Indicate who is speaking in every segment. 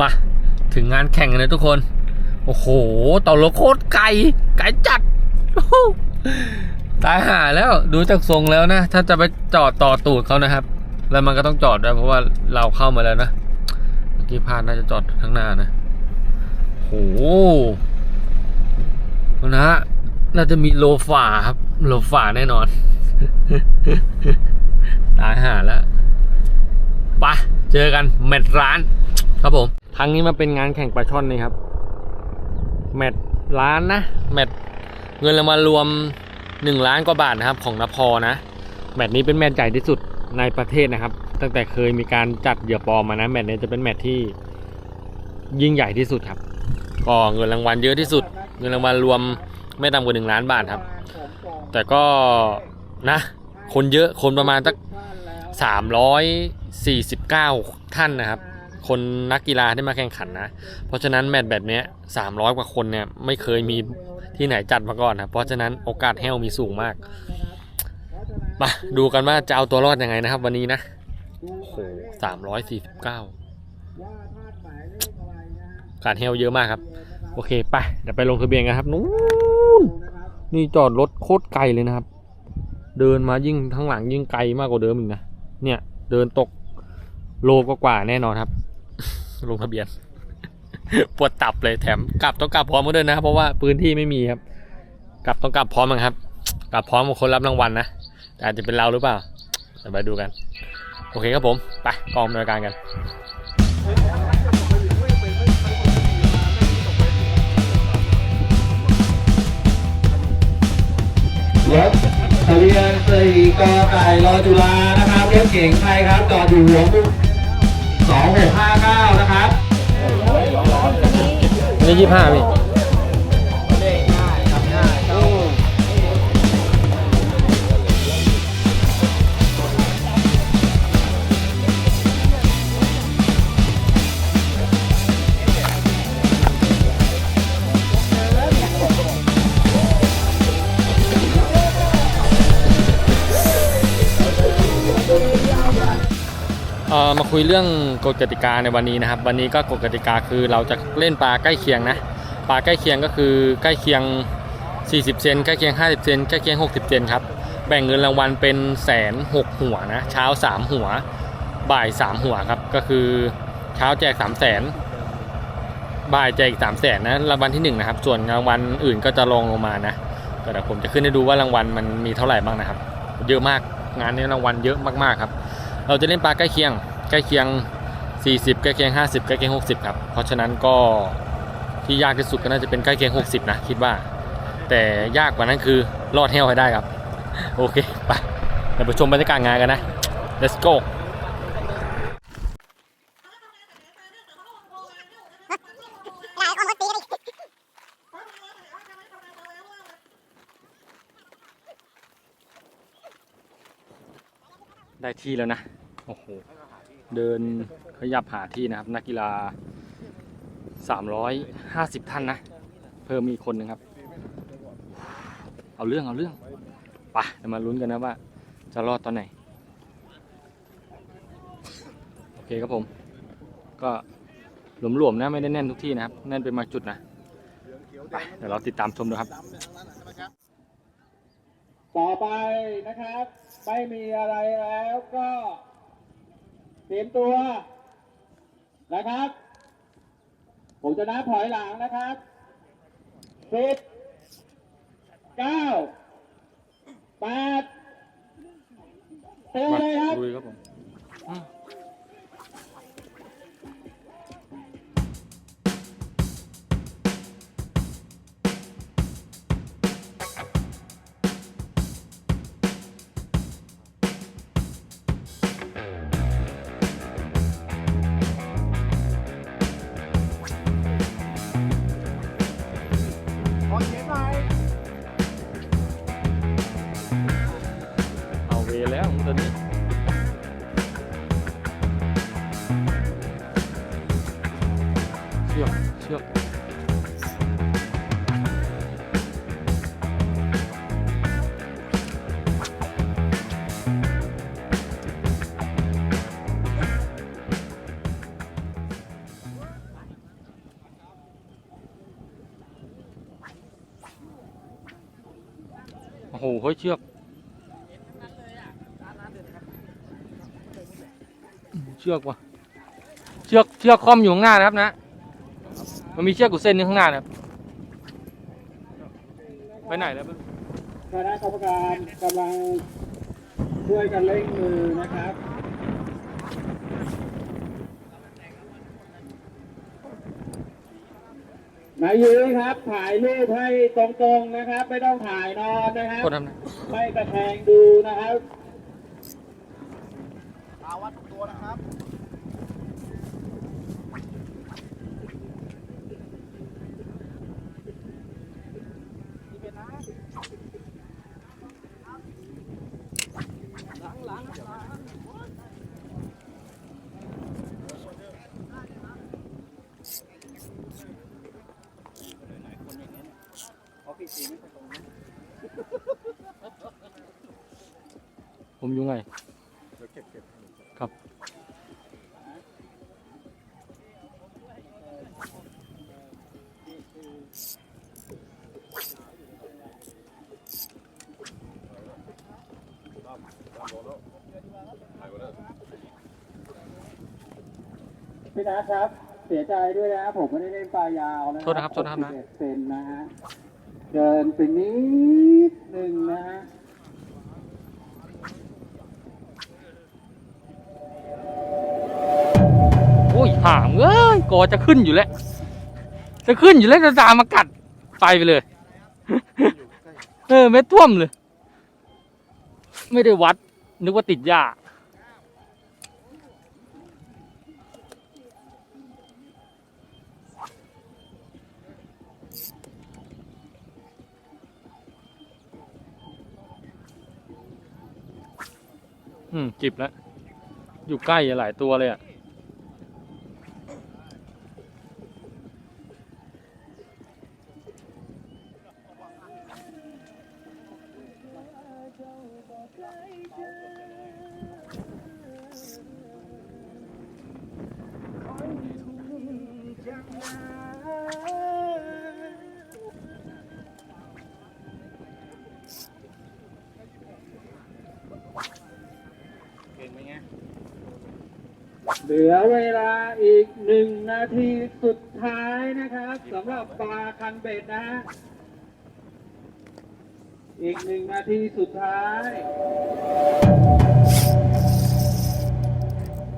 Speaker 1: มา ถึงงานแข่งกันเลยทุกคน โอ้โหต่อรถโคตรไกลไกลจัด ตายหาแล้วดูจากทรงแล้วนะ ถ้าจะไปจอดต่อตูดเขานะครับ แล้วมันก็ต้องจอดด้วยเพราะว่าเราเข้ามาแล้วนะเมื่อกี้พาดน่าจะจอดข้างหน้านะโอ้โหนะฮะน่าจะมีโลฝ่าครับ โลฝ่าแน่นอน ตายหาแล้วไปะเจอกันแมตช์ร้าน ครับผมครั้งนี้มาเป็นงานแข่งปลาช่อนนี่ครับ แมตช์ร้านนะแมตช์เงินรางวัลรวม1ล้านกว่าบาทนะครับ ของนพนะ แมตช์นี้เป็นแมตช์ใหญ่ที่สุดในประเทศนะครับ ตั้งแต่เคยมีการจัดเหยื่อปลอมมานะ แมตช์นี้จะเป็นแมตช์ที่ยิ่งใหญ่ที่สุดครับก็เงินรางวัลเยอะที่สุด เงินรางวัลรวมไม่ต่ำกว่า1ล้านบาทครับ แต่ก็นะ คนเยอะคนประมาณสัก349 ท่านนะครับ คนนักกีฬาที่มาแข่งขันนะ เพราะฉะนั้นแมตช์แบบนี้ย300กว่าคนเนี่ยไม่เคยมีที่ไหนจัดมาก่อนนะเพราะฉะนั้นโอกาสแห้วมีสูงมากมาดูกันว่าจะเอาตัวรอดยังไงนะครับ วันนี้นะโอ้โห349การแห้วเยอะมากครับ โอเคไปเดี๋ยวไปลงทะเบียนกันครับนู้นนี่จอดรถโคตรไกลเลยนะครับ เดินมายิ่งทั้งหลังยิ่งไกลมากกว่าเดิมอีกนะเนี่ย เดินตกโลกว่าแน่นอนครับ ลงทะเบียน ปวดตับเลยแถมกลับต้องกลับพร้อมกันด้วยนะ เพราะว่าพื้นที่ไม่มีครับ กลับต้องกลับพร้อมกันครับ กลับพร้อมกับคนรับรางวัลนะแต่อาจจะเป็นเราหรือเปล่าเดี๋ยวไปดูกัน โอเคครับผม ไปกองดำเนินการกัน
Speaker 2: รถทะเบียนสี่กไก่รอจุฬานะครับรถเก๋งไทยครับจอดอยู่หัวมุม สองหกห้าเก้านะครับ
Speaker 1: นี่ยี่ห้าพี่ คุยเรื่องกฎกติกาในวันนี้นะครับ วันนี้ก็กฎกติกาคือเราจะเล่นปลาใกล้เคียงนะปลาใกล้เคียงก็คือใกล้เคียง 40 เซนใกล้เคียง 50 เซนใกล้เคียง 60 เซนครับแบ่งเงินรางวัลเป็นแสนหกหัวนะเช้า 3 หัว บ่าย 3 หัวครับก็คือเช้าแจก 3 0 0แสนบ่ายแจกอีก3 0 0แสนนะรางวัลที่1นะครับส่วนรางวัลอื่นก็จะลงลงมานะแต่เดี๋ยวผมจะขึ้นให้ดูว่ารางวัลมันมีเท่าไหร่บ้างนะครับ เยอะมากงานนี้รางวัลเยอะมากๆครับ เราจะเล่นปลาใกล้เคียง ใกล้เคียง 40 ใกล้เคียง 50 ใกล้เคียง 60 ครับ เพราะฉะนั้นก็ที่ยากที่สุดก็น่าจะเป็นใกล้เคียง 60 นะ คิดว่า แต่ยากกว่านั้นคือรอดแห้วให้ได้ครับ โอเค ไปเดี๋ยวไปชมบรรยากาศงานกันนะ let's go ได้ที่แล้วนะ โอ้โห เดินขยับหาที่นะครับ นักกีฬา 350 ท่านนะ เพิ่มมีอีกคนหนึ่งครับ เอาเรื่องเอาเรื่องไปเดี๋ยวมาลุ้นกันนะว่า จะรอดตอนไหน โอเคครับผม ก็หลวมๆนะไม่ได้แน่นทุกที่นะครับ แน่นเป็นบาจุดนะไปเดี๋ยวเราติดตามชมดูครับ
Speaker 2: ต่อไปนะครับ ไม่มีอะไรแล้วก็ เตรียมตัวนะครับ ผมจะนับถอยหลังนะครับสิบเก้าแปดเต็ม
Speaker 1: ม
Speaker 2: เลยครับ
Speaker 1: ลุยครับผม
Speaker 3: หเฮ้ยเชือกเชือกว่ะเชือกเชือกคอมอยู่ข้างหน้านะครับนะ มันมีเชือกอยู่เส้นนึงข้างหน้านะครับไปไหนแล้วไม่รู้
Speaker 2: คณะกรรมการกำลังช่วยกันเล่งมือนะครับ นายยุ้ยครับ ถ่ายรูปให้ตรงๆนะครับ ไม่ต้องถ่ายนอนนะครับ
Speaker 3: คนทำนะ
Speaker 2: ไม่ตะแคงดูนะครับ
Speaker 4: อาวัดตัวนะครับ
Speaker 3: ผมอยู่ไงครับ
Speaker 2: พี่นัทครับ เสียใจด้วยนะ ผมไม่ได้เล่นปลายาวนะ
Speaker 3: โทษนะครับโทษนะครับนะ
Speaker 2: 61เซนนะฮะ เกินไปนิดหนึ่งนะฮะ
Speaker 3: โอ้ยห่างเอ้ยกอจะขึ้นอยู่แล้ว จะขึ้นอยู่แล้วจะตามมากัดไปไปเลย เออไม่ท่วมเลย ไม่ได้วัด นึกว่าติดหญ้า อืมจิบแล้ว อยู่ใกล้หลายตัวเลยอะ
Speaker 2: เหลือเวลาอีกหนึ่งนาทีสุดท้ายนะครับสำหรับปลาคันเบ็ดนะฮะอีกหนึ่งนาทีสุดท้าย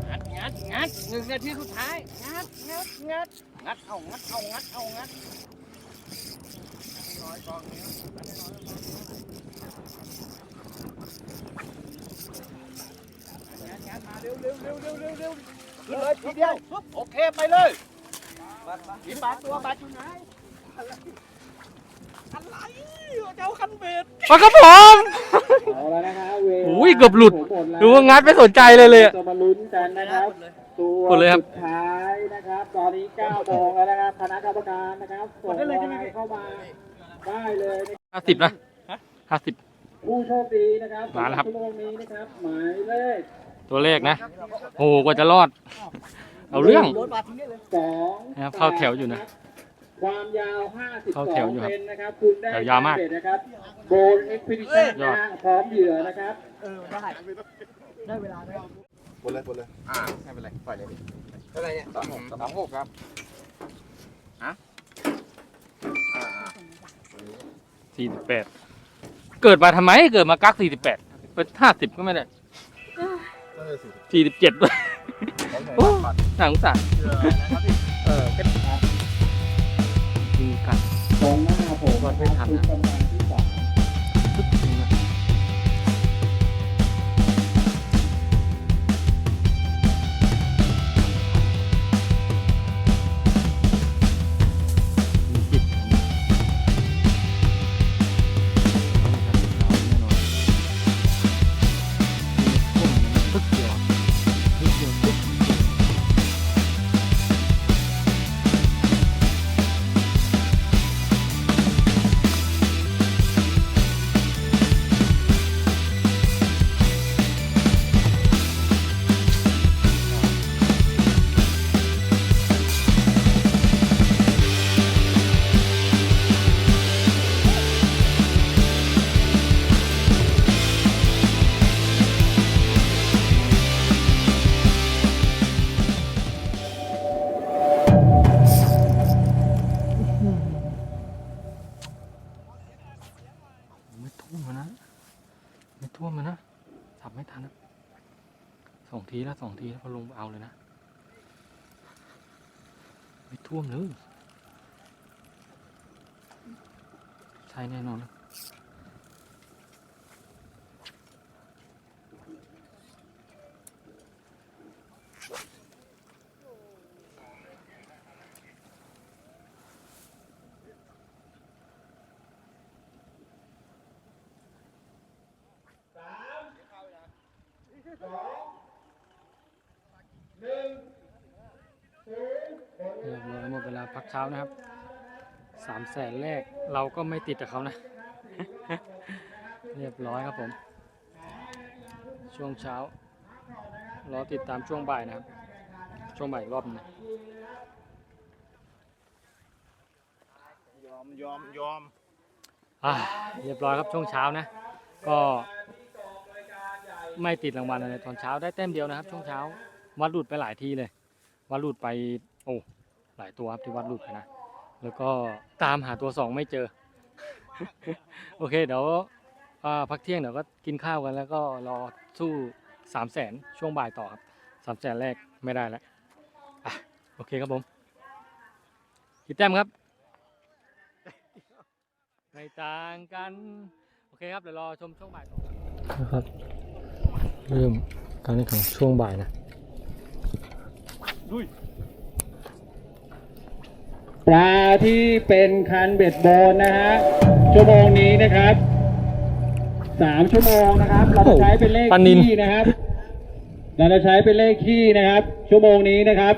Speaker 4: งัดงัดงัดหนึ่งนาทีสุดท้ายงัดงัดงัดงัดเอางัดเอางัดเอางัดงัดงัดมาเร็วเร็วเร็วเร็วเร็วเร็ว ขึ้นเลยทีเดียวปุ๊บโอเคไปเลยมีปลาตัวปลาอยู่ไหนอะไรอะไรเจ้าคันเบ็ด
Speaker 3: มาครับผม
Speaker 2: เอาแล้วนะครับเวลา
Speaker 3: โอ้ยเกือบหลุด
Speaker 2: ผมมแล้ว
Speaker 3: ดูว่างัดไม่สนใจเลยเลยอะ
Speaker 2: จะมาลุ้นกันนะครับตัว
Speaker 3: หมดเลยครับ
Speaker 2: สุดท้ายนะครับ ตอนนี้9โมงแล้วนะครับคณะกรรมการนะครับส่งไลน์เข้ามาได้เลยนะครับ
Speaker 3: ห้าสิบนะห้าสิบ
Speaker 2: ผู้โชคดีนะครับ
Speaker 3: มาแล้วครับ
Speaker 2: ชั่วโมงนี้นะครับ หมายเลข
Speaker 3: ตัวเลขนะโอ้โหกว่าจะรอด เอาเรื่อง
Speaker 4: โดนปลาทิ้งได้เลย
Speaker 2: สอง
Speaker 3: นะครับเข้าแถวอยู่นะ
Speaker 2: ความยาว52
Speaker 3: เข้าแถวอยู่ครับ
Speaker 2: เซนนะครับคุณได้
Speaker 3: แถวยาวมาก
Speaker 2: เบ็ดนะครับโบนเอ็กซ์เพดิชั่น
Speaker 3: ยอ
Speaker 2: นะ
Speaker 3: ด
Speaker 2: ฮะพร้อมเหยื่อนะครับ
Speaker 4: เออได้ได้เวลาได้
Speaker 5: บนเลยบนเลย
Speaker 4: อ่าไม่เป็นไรปล่อยเลยเท่าไหรเนี่ยสองหกสองหกครับฮะอ่า
Speaker 3: สี่สิบแปดเกิดมาทำไมเกิดมากักสี่สิบแปดเป็นห้าสิบก็ไม่ได้
Speaker 5: ก็เลยสิ
Speaker 3: สี่สิบเจ็ดด้วยโอ้น่าสงสาร
Speaker 4: เออ
Speaker 3: จริงกัน
Speaker 2: ตรงหน้าผม
Speaker 3: วัดไม่ทันนะ
Speaker 2: ที
Speaker 1: แล้วสองทีแล้วพอลงเอาเลยนะ ไม่ท่วมเลย ใช่แน่นอนนะรียบร้อยหมดเวลา พักเช้านะครับสามแสนแรกเราก็ไม่ติดกับเขานะ เรียบร้อยครับผม ช่วงเช้ารอติดตามช่วงบ่ายนะครับ ช่วงบ่ายอีกรอบหนึงนะ
Speaker 4: ยอมยอมยอม
Speaker 1: อ่าเรียบร้อยครับช่วงเช้านะ ก็ ไม่ติดรางวัลอะไรตอนเช้าได้แต้มเดียวนะครับ ช่วงเช้าวัดหลุดไปหลายทีเลยวัดหลุดไปโอ้ หลายตัวครับที่วัดหลุดไปนะ แล้วก็ตามหาตัวสองไม่เจอ โอเคเดี๋ยวอ่าพักเที่ยงเดี๋ยวก็กินข้าวกันแล้วก็รอสู้สามแสนช่วงบ่ายต่อครับสามแสนแรกไม่ได้แล้วอะโอเคครับผมกี่แต้มครับไม่ต่างกัน โอเคครับเดี๋ยวรอชมช่วงบ่ายต่อนะครับ เริ่มการแข่งขันช่วงบ่ายนะ
Speaker 2: ปลาที่เป็นคันเบ็ดโบนนะฮะชั่วโมงนี้นะครับสามชั่วโมงนะครับ เราจะใช้เป็นเลข
Speaker 1: ปลานิล
Speaker 2: ขี้นะครับ เราจะใช้เป็นเลขขี้นะครับ ชั่วโมงนี้นะครับ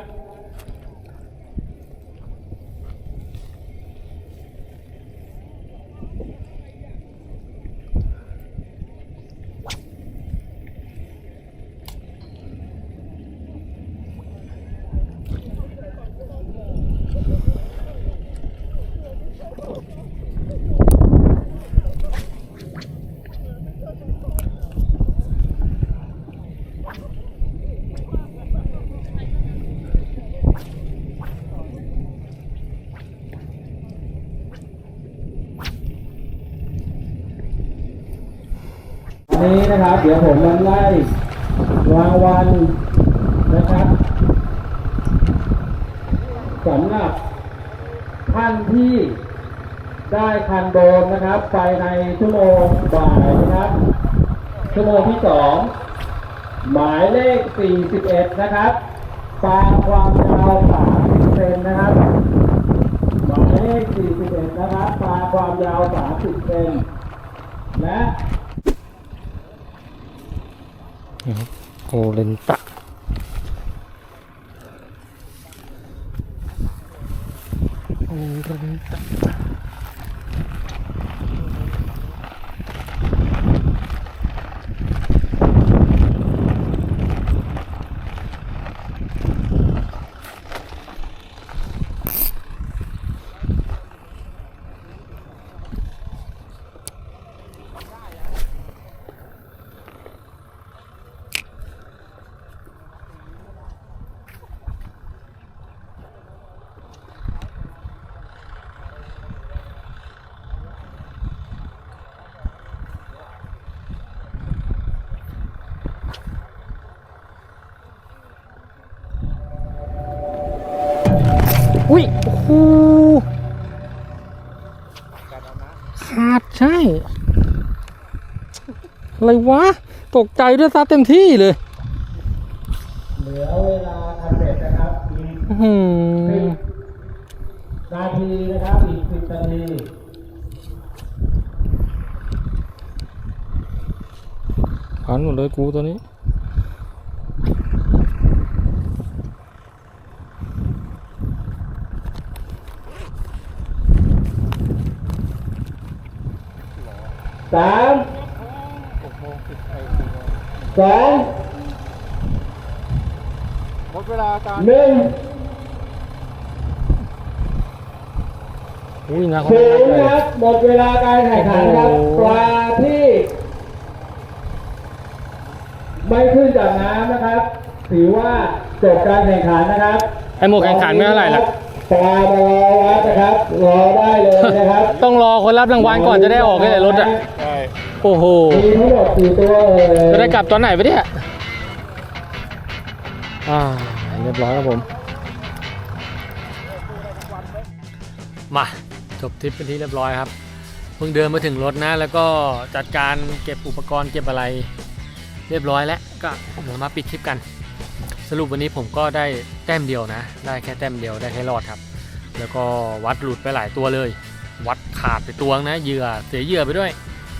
Speaker 2: นะครับ เดี๋ยวผมมันไล่รางวัลนะครับสำหรับท่านที่ได้คันโดนนะครับ ไปในชั่วโมงบ่ายนะครับ ชั่วโมงที่สองหมายเลข 41 นะครับปลาความยาว30เซนนะครับ หมายเลข 41 นะครับปลาความยาว30เซนและ
Speaker 1: โอเลนตะโอเลนตะอุ้ยโอ้โหขาดใช่ อะไรวะ ตกใจด้วยซะเต็มที่เลย
Speaker 2: เหลือเวลาคันเบ็ดนะครับอีก
Speaker 1: อื้อหือ
Speaker 2: นาทีนะครับอีกสิบนาที
Speaker 1: ผ่านหมดเลยกูตัวนี้
Speaker 2: สาม สอง
Speaker 4: หมดเวลาการ
Speaker 2: หนึ่ง
Speaker 1: อุ้ยนะเขา
Speaker 2: ศู
Speaker 1: ไม่
Speaker 2: นย์
Speaker 1: ได้
Speaker 2: ค
Speaker 1: เลย
Speaker 2: รับ หมดเวลาการแข่งขันครับ
Speaker 1: โอ้โห
Speaker 2: ปลาที่ ไม่ขึ้นจากน้ำนะครับ ถือว่าจบการแข่งขันนะครับ
Speaker 1: ไอหมวกแข่งขันไม่เท่าไหร่หร อก
Speaker 2: ปลามารอวัดนะครับ รอได้เลยนะครับ
Speaker 1: ต้องรอคนรับรางวัลก่อนจะได้ออกได้เลยรถอะ
Speaker 4: ใช่
Speaker 1: โอ้โห
Speaker 2: มีทั้งหมดกี่ตัวเอ่ย
Speaker 1: จะได้กลับตอนไหนไปเนี่ย อ่า เรียบร้อยครับผม มาจบทริปเป็นที่เรียบร้อยครับ เพิ่งเดินมาถึงรถนะ แล้วก็จัดการเก็บอุปกรณ์เก็บอะไร เรียบร้อยแล้ว ก็เดี๋ยวมาปิดคลิปกัน สรุปวันนี้ผมก็ได้แต้มเดียวนะ ได้แค่แต้มเดียวได้แค่รอดครับ แล้วก็วัดหลุดไปหลายตัวเลย วัดขาดไปตัวนะเหยื่อเสียเหยื่อไปด้วย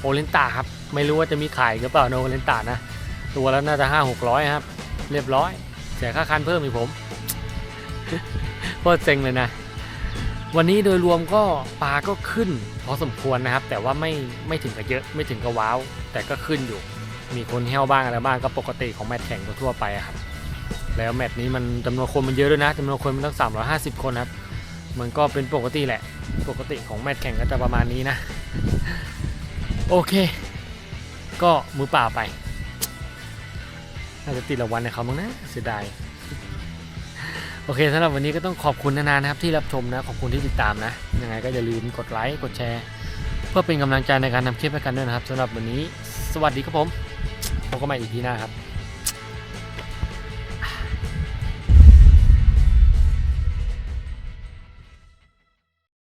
Speaker 1: โอเลนตาครับไม่รู้ว่าจะมีขายหรือเปล่าโนโอเลนตานะ ตัวแล้วน่าจะห้าหกร้อยครับ เรียบร้อยเสียค่าคันเพิ่มอีกผมโคตรเซ็งเลยนะ วันนี้โดยรวมก็ปลาก็ขึ้น พอสมควรนะครับ แต่ว่าไม่ไม่ถึงกับเยอะไม่ถึงกับว้าว แต่ก็ขึ้นอยู่ มีคนแห้วบ้างอะไรบ้างก็ปกติของแมตช์แข่งทั่วไปครับ แล้วแมตช์นี้มันจำนวนคนมันเยอะด้วยนะจำนวนคนมันตั้ง 350 คนครับ มันก็เป็นปกติแหละ ปกติของแมตช์แข่งก็จะประมาณนี้นะ โอเค ก็มือเปล่าไป น่าจะติดรางวัลในเขามั้งนะ เสียดาย โอเคสำหรับวันนี้ก็ต้องขอบคุณนานานะครับ ที่รับชมนะ ขอบคุณที่ติดตามนะ ยังไงก็อย่าลืมกดไลค์ กดแชร์ เพื่อเป็นกำลังใจในการทำคลิปให้กันด้วยนะครับสำหรับวันนี้ สวัสดีครับผมพบกันใหม่อีพีหน้าครับ